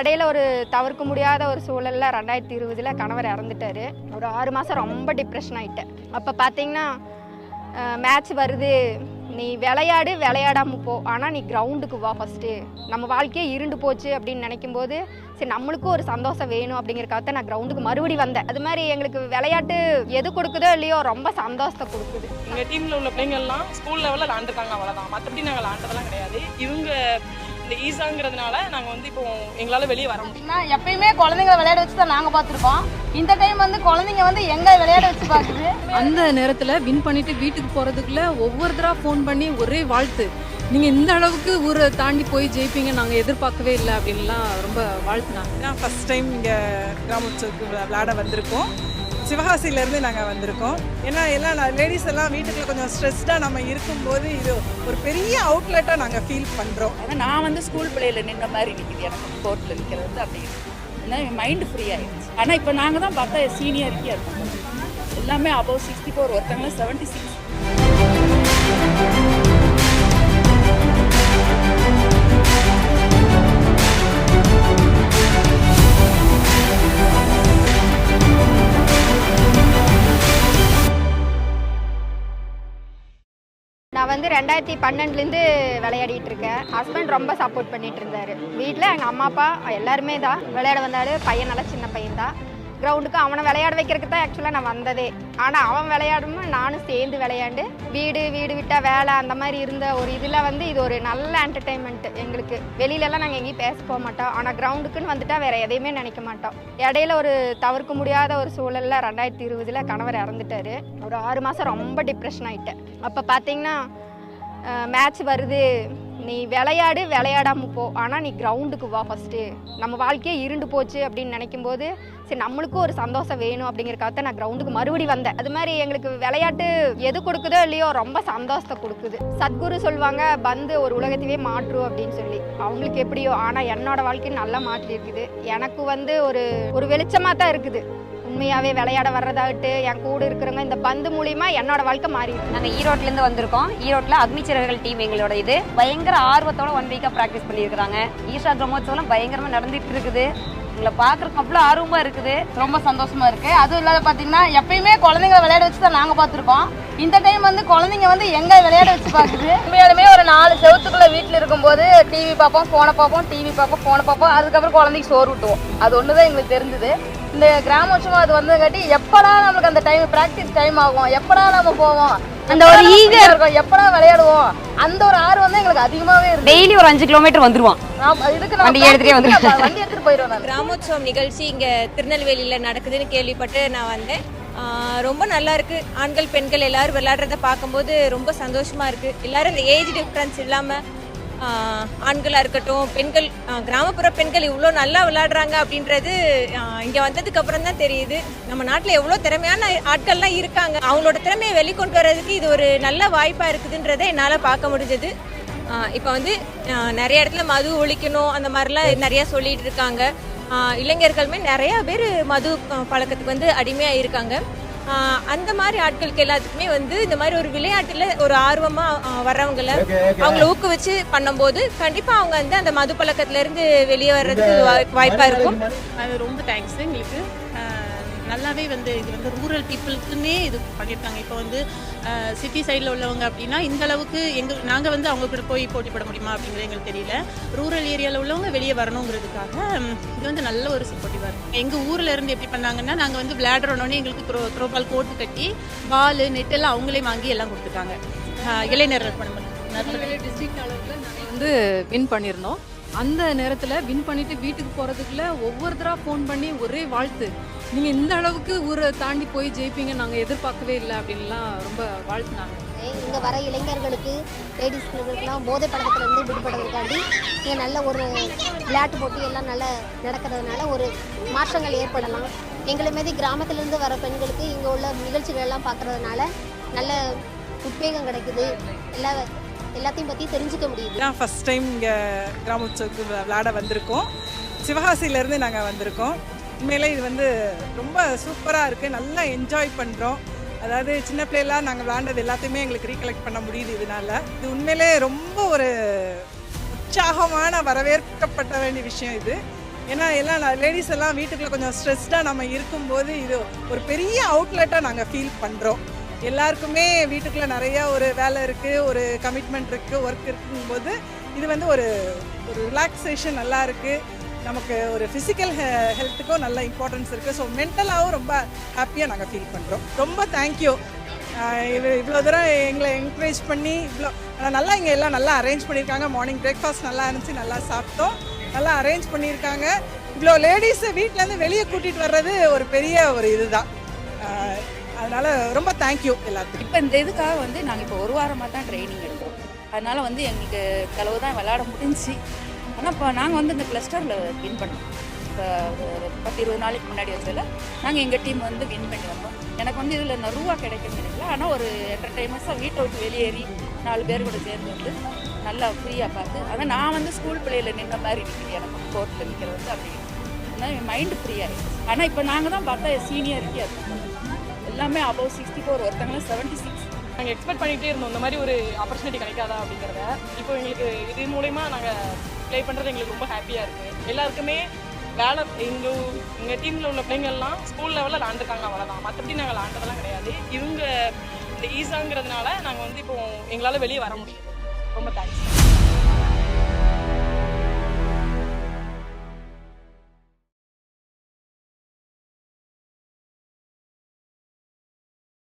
இடையில ஒரு தவிர்க்க முடியாத ஒரு சூழல்ல ரெண்டாயிரத்தி இருபதுல கணவர் இறந்துட்டாரு. ஒரு ஆறு மாதம் ரொம்ப டிப்ரெஷன் ஆயிட்டேன். அப்போ பார்த்தீங்கன்னா மேட்ச் வருது. நீ விளையாடு விளையாடாம போ. ஆனால் நீ கிரவுண்டுக்கு வா ஃபஸ்ட்டு நம்ம வாழ்க்கையே இருண்டு போச்சு அப்படின்னு நினைக்கும் போது சரி நம்மளுக்கும் ஒரு சந்தோஷம் வேணும் அப்படிங்கிறக்காக நான் கிரவுண்டுக்கு மறுபடி வந்தேன். அது மாதிரி எங்களுக்கு விளையாட்டு எது கொடுக்குதோ இல்லையோ ரொம்ப சந்தோஷத்தை கொடுக்குது. எங்கள் டீமில் உள்ள பிள்ளைங்கள்லாம் ஸ்கூல் லெவலில் விளாண்டுருக்காங்க அவ்வளோதான் மற்றபடி நாங்கள் விளாண்டதெல்லாம் கிடையாது. இவங்க இந்த ஈஸாங்கிறதுனால நாங்கள் வந்து இப்போ எங்களால் வெளியே வர முடியும் எப்பயுமே குழந்தைங்க விளையாட வச்சு தான் நாங்கள் பார்த்துருக்கோம். இந்த டைம் வந்து குழந்தைங்க வந்து எங்க விளையாட வச்சு பார்க்குது? அந்த நேரத்தில் வின் பண்ணிட்டு வீட்டுக்கு போகிறதுக்குள்ள ஒவ்வொருத்தராக ஃபோன் பண்ணி ஒரே வாழ்த்து. நீங்கள் இந்த அளவுக்கு ஊரை தாண்டி போய் ஜெயிப்பீங்க நாங்கள் எதிர்பார்க்கவே இல்லை அப்படின்லாம் ரொம்ப வாழ்த்துனாங்க. தான் ஃபஸ்ட் டைம் இங்கே கிராமோத்சவத்துக்கு விளா- விளையாட வந்திருக்கோம். சிவகாசியிலேருந்து நாங்கள் வந்திருக்கோம். ஏன்னா எல்லாம் லேடிஸ் எல்லாம் வீட்டுக்குள்ள கொஞ்சம் ஸ்ட்ரெஸ்டாக நம்ம இருக்கும்போது இது ஒரு பெரிய அவுட்லெட்டாக நாங்கள் ஃபீல் பண்ணுறோம் ஆனால் நான் வந்து ஸ்கூல் பிள்ளையில நின்ன மாதிரி நிற்கிது எனக்கு கோர்ட்டில் நிற்கிறது அப்படி என் மைண்டு ஃப்ரீ ஆகிடுச்சு ஆனால் இப்போ நாங்கள் தான் பார்த்தா சீனியரிட்டியாக இருக்கோம் எல்லாமே அபவ் சிக்ஸ்டி ஃபோர் ஒருத்தங்களும் செவன்ட்டி சிக்ஸ் வந்து ரெண்டாயிரத்தி பன்னெண்டுலேருந்து விளையாடிட்டு இருக்கேன் ஹஸ்பண்ட் ரொம்ப சப்போர்ட் பண்ணிட்டு இருந்தாரு வீட்டில் எங்கள் அம்மா அப்பா எல்லாருமே தான். விளையாட வந்தாலும் பையன் நல்லா சின்ன பையன் தான். கிரவுண்டுக்கு அவனை விளையாட வைக்கிறதுக்கு தான் ஆக்சுவலாக நான் வந்ததே. ஆனால் அவன் விளையாடும்போது நானும் சேர்ந்து விளையாண்டு வீடு வீடு விட்டா வேலை அந்த மாதிரி இருந்த ஒரு இதில் வந்து இது ஒரு நல்ல என்டர்டைன்மெண்ட் எங்களுக்கு. வெளியிலலாம் நாங்கள் எங்கேயும் பேச போக மாட்டோம். ஆனால் கிரவுண்டுக்குன்னு வந்துட்டா வேற எதையுமே நினைக்க மாட்டோம். இடையில ஒரு தவிர்க்க முடியாத ஒரு சூழலில் ரெண்டாயிரத்தி இருபதுல கணவர் இறந்துட்டாரு. ஒரு ஆறு மாதம் ரொம்ப டிப்ரெஷன் ஆகிட்டேன் அப்போ பார்த்தீங்கன்னா மேட்ச் வருது. நீ விளையாடு விளையாடாமல் போ. ஆனால் நீ கிரவுண்டுக்கு வா ஃபஸ்ட்டு நம்ம வாழ்க்கையே இருண்டு போச்சு அப்படின்னு நினைக்கும் போது சரி நம்மளுக்கும் ஒரு சந்தோஷம் வேணும் அப்படிங்கிறக்காக நான் கிரவுண்டுக்கு மறுபடி வந்தேன். அது மாதிரி எங்களுக்கு விளையாட்டு எது கொடுக்குதோ இல்லையோ ரொம்ப சந்தோஷத்தை கொடுக்குது. சத்குரு சொல்லுவாங்க பந்து ஒரு உலகத்தையே மாற்றும் அப்படின்னு சொல்லி. அவங்களுக்கு எப்படியோ ஆனால் என்னோட வாழ்க்கை நல்லா மாற்றி இருக்குது எனக்கு வந்து ஒரு ஒரு வெளிச்சமாக தான் இருக்குது. உண்மையாகவே விளையாட வர்றதாகட்டு என் கூட இருக்கிறவங்க இந்த பந்து மூலியமா என்னோட வாழ்க்கை மாறி நாங்கள் ஈரோட்லேருந்து வந்திருக்கோம். ஈரோட்டில் அக்னிச்சிறகுகள் டீம் எங்களோட இது. பயங்கர ஆர்வத்தோட ஒன் வீக்காக ப்ராக்டிஸ் பண்ணியிருக்கிறாங்க. ஈஷா பிரம்மோத்சவம் பயங்கரமாக நடந்துட்டு இருக்குது. உங்களை பார்க்குறக்கு அவ்வளோ ஆர்வமாக இருக்குது. ரொம்ப சந்தோஷமா இருக்கு. அதுவும் இல்லாத பார்த்தீங்கன்னா எப்பயுமே குழந்தைங்க விளையாட வச்சு தான் நாங்கள் பார்த்துருக்கோம். இந்த டைம் வந்து குழந்தைங்க வந்து எங்க விளையாட வச்சு பார்க்குது? உண்மையாலுமே ஒரு நாலு செவத்துக்குள்ள வீட்டில் இருக்கும்போது டிவி பார்ப்போம் ஃபோனை பார்ப்போம் டிவி பார்ப்போம் ஃபோனை பார்ப்போம். அதுக்கப்புறம் குழந்தைக்கு சோறு ஊட்டுவோம். அது ஒன்று தான் எங்களுக்கு தெரிஞ்சது. இந்த கிராமோற்சவம் அது வந்தங்காட்டி எப்படா நம்மளுக்கு அந்த டைம் ப்ராக்டிஸ் டைம் ஆகும்? எப்படா நம்ம போவோம்? அந்த ஒரு free-ஆ இருக்கோம், எப்படா விளையாடுவோம்? அந்த ஒரு ஆர்வம் தான் எங்களுக்கு அதிகமாவே இருக்கு டெய்லி ஒரு அஞ்சு கிலோமீட்டர் வந்துருவான் நான் இதுக்கு வண்டி எடுத்துட்டே வந்துருவேன். நான் வண்டி எடுத்துட்டு போயிடுவேன் நான் கிராமோத்சவம் நிகழ்ச்சி இங்கே திருநெல்வேலியில் நடக்குதுன்னு கேள்விப்பட்டு நான் வந்தேன். ரொம்ப நல்லா இருக்கு. ஆண்கள் பெண்கள் எல்லாரும் விளையாடுறத பார்க்கும்போது ரொம்ப சந்தோஷமா இருக்கு. எல்லாரும் இந்த ஏஜ் டிஃப்ரென்ஸ் இல்லாமல் ஆண்களாக இருக்கட்டும் பெண்கள் கிராமப்புற பெண்கள் இவ்வளோ நல்லா விளையாடுறாங்க அப்படின்றது இங்கே வந்ததுக்கு அப்புறம் தான் தெரியுது. நம்ம நாட்டில் எவ்வளோ திறமையான ஆட்கள்லாம் இருக்காங்க. அவங்களோட திறமையை வெளிக்கொண்டு வர்றதுக்கு இது ஒரு நல்ல வாய்ப்பாக இருக்குதுன்றதை என்னால் பார்க்க முடிஞ்சது. இப்போ வந்து நிறைய இடத்துல மது ஒழிக்கணும் அந்த மாதிரிலாம் நிறைய சொல்லிட்டு இருக்காங்க. இளைஞர்களுமே நிறைய பேர் மது பழக்கத்துக்கு வந்து அடிமையாக இருக்காங்க அந்த மாதிரி ஆட்களுக்கு எல்லாத்துக்குமே வந்து இந்த மாதிரி ஒரு விளையாட்டுல ஒரு ஆர்வமா வர்றவங்கள அவங்கள ஊக்குவிச்சு பண்ணும்போது கண்டிப்பா அவங்க வந்து அந்த மது பழக்கத்துல இருந்து வெளியே வர்றதுக்கு வாய்- வாய்ப்பா இருக்கும். அது ரொம்ப தேங்க்ஸ் எங்களுக்கு நல்லாவே வந்து இது வந்து ரூரல் பீப்புளுக்குன்னே இது பண்ணியிருக்காங்க இப்போ வந்து சிட்டி சைடில் உள்ளவங்க அப்படின்னா இந்த அளவுக்கு எங்கள் நாங்கள் வந்து அவங்க கூட போய் போட்டி போட முடியுமா அப்படிங்கிறது எங்களுக்கு தெரியல. ரூரல் ஏரியாவில் உள்ளவங்க வெளியே வரணுங்கிறதுக்காக இது வந்து நல்ல ஒரு சப்போர்ட்டிவாக இருக்கும் எங்கள் ஊரில் இருந்து எப்படி பண்ணாங்கன்னா நாங்கள் வந்து விளையாடுறோன்னே எங்களுக்கு throw throw ball court ball net எல்லாம் அவங்களே வாங்கி எல்லாம் பண்ணும்போது திருநெல்வேலி டிஸ்ட்ரிக்ட் அளவில் நாங்கள் வந்து வின் பண்ணியிருந்தோம் அந்த நேரத்தில் வின் பண்ணிட்டு வீட்டுக்கு போகிறதுக்குள்ள ஒவ்வொருத்தராக ஃபோன் பண்ணி ஒரே வாழ்த்து. நீங்கள் இந்த அளவுக்கு ஊரை தாண்டி போய் ஜெயிப்பீங்க நாங்கள் எதிர்பார்க்கவே இல்லை அப்படின்லாம் ரொம்ப வாழ்த்துனாங்க. இங்கே வர இளைஞர்களுக்கு லேடிஸ்களுக்கெல்லாம் போதை பழக்கத்துலேருந்து விடுபடுவதற்காண்டி இங்கே நல்ல ஒரு விளையாட்டு போட்டி எல்லாம் நல்ல நடக்கிறதுனால ஒரு மாற்றங்கள் ஏற்படலாம். எங்களை மாரி கிராமத்திலேருந்து வர பெண்களுக்கு இங்கே உள்ள நிகழ்ச்சிகள் எல்லாம் பார்க்கறதுனால நல்ல உத்வேகம் கிடைக்குது. எல்லா எல்லாத்தையும் பற்றி தெரிஞ்சுக்க முடியுது. தான் ஃபஸ்ட் டைம் இங்கே கிராமோத்சவத்துக்கு விளா- விளையாட வந்திருக்கோம். சிவகாசியிலேருந்து நாங்கள் வந்திருக்கோம். உண்மையிலே இது வந்து ரொம்ப சூப்பராக இருக்குது நல்லா என்ஜாய் பண்ணுறோம் அதாவது சின்ன பிள்ளைலாம் நாங்கள் விளாண்டது எல்லாத்தையுமே எங்களுக்கு ரீகலெக்ட் பண்ண முடியுது இதனால். இது உண்மையிலே ரொம்ப ஒரு உற்சாகமான வரவேற்கப்பட்ட வேண்டிய விஷயம் இது. ஏன்னா எல்லாம் லேடிஸ் எல்லாம் வீட்டுக்குள்ளே கொஞ்சம் ஸ்ட்ரெஸ்டாக நம்ம இருக்கும்போது இது ஒரு பெரிய அவுட்லெட்டாக நாங்கள் ஃபீல் பண்ணுறோம் எல்லாருக்குமே வீட்டுக்குள்ளே நிறையா ஒரு வேலை இருக்குது ஒரு கமிட்மெண்ட் இருக்குது ஒர்க் இருக்கும்போது இது வந்து ஒரு ஒரு ரிலாக்ஸேஷன் நல்லா இருக்குது நமக்கு ஒரு ஃபிசிக்கல் ஹெல்த்துக்கும் நல்ல இம்பார்ட்டன்ஸ் இருக்குது ஸோ மென்டலாகவும் ரொம்ப ஹாப்பியாக நாங்கள் ஃபீல் பண்ணுறோம் ரொம்ப தேங்க்யூ இவ்வளோ தூரம் எங்களை என்கரேஜ் பண்ணி இவ்வளோ நல்லா இங்கே எல்லாம் நல்லா அரேஞ்ச் பண்ணியிருக்காங்க மார்னிங் பிரேக்ஃபாஸ்ட் நல்லா இருந்துச்சு நல்லா சாப்பிட்டோம். நல்லா அரேஞ்ச் பண்ணியிருக்காங்க இவ்வளோ லேடிஸை வீட்டிலேருந்து வெளியே கூட்டிகிட்டு வர்றது ஒரு பெரிய ஒரு இதுதான். அதனால் ரொம்ப தேங்க்யூ எல்லாத்துக்கும். இப்போ இந்த இதுக்காக வந்து நாங்கள் இப்போ ஒரு வாரமாக தான் ட்ரைனிங் எடுக்கிறோம். அதனால் வந்து எங்களுக்கு செலவு தான் விளையாட முடிஞ்சுச்சு. ஆனால் இப்போ நாங்கள் வந்து இந்த கிளஸ்டரில் வின் பண்ணோம். இப்போ ஒரு பத்து இருபது நாளைக்கு முன்னாடி வச்சதில் நாங்கள் எங்கள் டீம் வந்து வின் பண்ணி வந்தோம். எனக்கு வந்து இதில் நான் ரூபா கிடைக்கும்னு நினைக்கல. ஆனால் ஒரு என்டர்டைன்மெண்ட்ஸாக வீட்டை விட்டு வெளியேறி நாலு பேர் கூட சேர்ந்து வந்து நல்லா ஃப்ரீயாக பார்த்து ஆனால் நான் வந்து ஸ்கூல் பிள்ளையில் நின்ற மாதிரி இருக்குது எனக்கு. கோர்ட்டில் நிற்கிறது வந்து அப்படி அதனால் மைண்டு ஃப்ரீயாக இருக்குது ஆனால் இப்போ நாங்கள் தான் பார்த்தா சீனியாரிட்டி அது. எல்லாமே அபவ் சிக்ஸ்டி ஃபோர் ஒருத்தங்களும் செவன்ட்டி சிக்ஸ் நாங்கள் எக்ஸ்பெக்ட் பண்ணிகிட்டே இருந்தோம். இந்த மாதிரி ஒரு ஆப்பர்ச்சுனிட்டி கிடைக்காதா அப்படிங்கிறத. இப்போ எங்களுக்கு இது மூலயமா நாங்கள் ப்ளே பண்ணுறது எங்களுக்கு ரொம்ப ஹாப்பியாக இருக்குது எல்லாருக்குமே வேலை எங்கள் எங்கள் டீமில் உள்ள பிள்ளைங்கள்லாம் ஸ்கூல் லெவலில் விளாண்டுருக்காங்க அவ்வளோதான் மற்றபடி நாங்கள் விளாண்டதெல்லாம் கிடையாது. இவங்க இந்த ஈஸாங்கிறதுனால நாங்கள் வந்து இப்போ எங்களால் வெளியே வர முடியும் ரொம்ப தேங்க்ஸ்